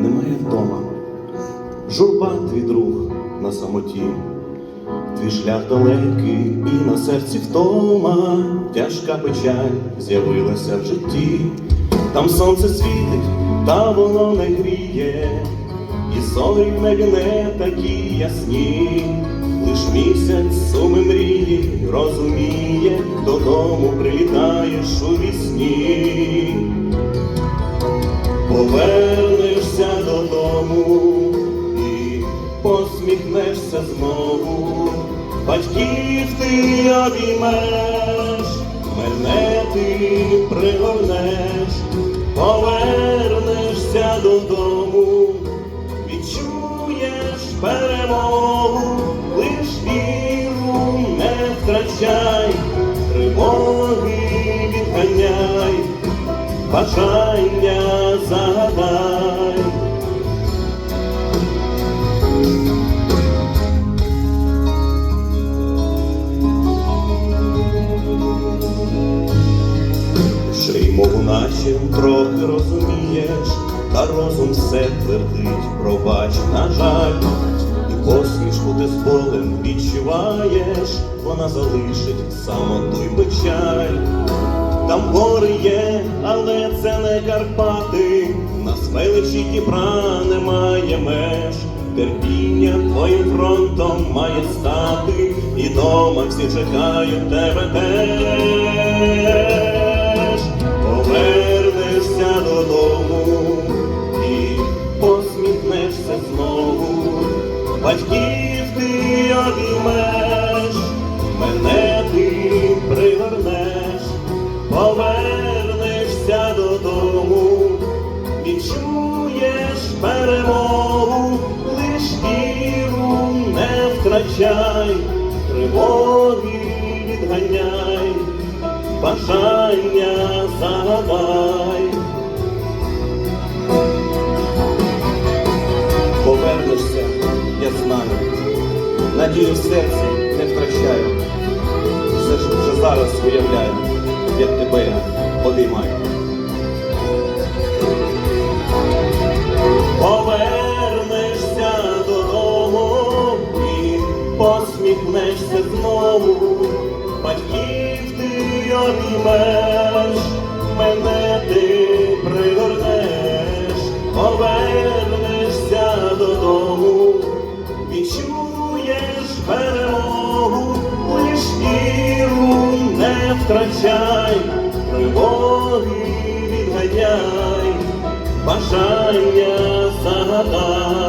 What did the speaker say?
немає вдома. Журба твій друг на самоті, твій шлях далекий і на серці втома, тяжка печаль з'явилася в житті, там сонце світить, та воно не гріє, і зорі в небі не такі ясні, лиш місяць суми мрії розуміє, додому прилітаєш у вісні. Повернешся додому і посміхнешся знову, батьків ти обіймеш, мене ти пригорнеш, повернешся додому, відчуєш перемогу, бажання загадай. Ще й мову наче трохи розумієш, та розум все твердить, пробач, на жаль, і посмішку ти з болем відчуваєш, вона залишить самоту й печаль. Там гори є, але це не Карпати, на смеличі Дніпра немає меж. Терпіння твоїм фронтом має стати, і дома всі чекають тебе теж. Повернешся додому і посміхнешся знову. Батьків ти обіймеш, повернешся додому, відчуєш перемогу, лиш віру не втрачай, тривоги відганяй, бажання загадай. Повернешся, я знаю, надію в серці не втрачаю. Все ж вже зараз уявляю, як тебе обіймаю. Повернешся додому і посміхнешся знову, батьків ти обіймеш, втрачай, тривоги відганяй, бажання загадай.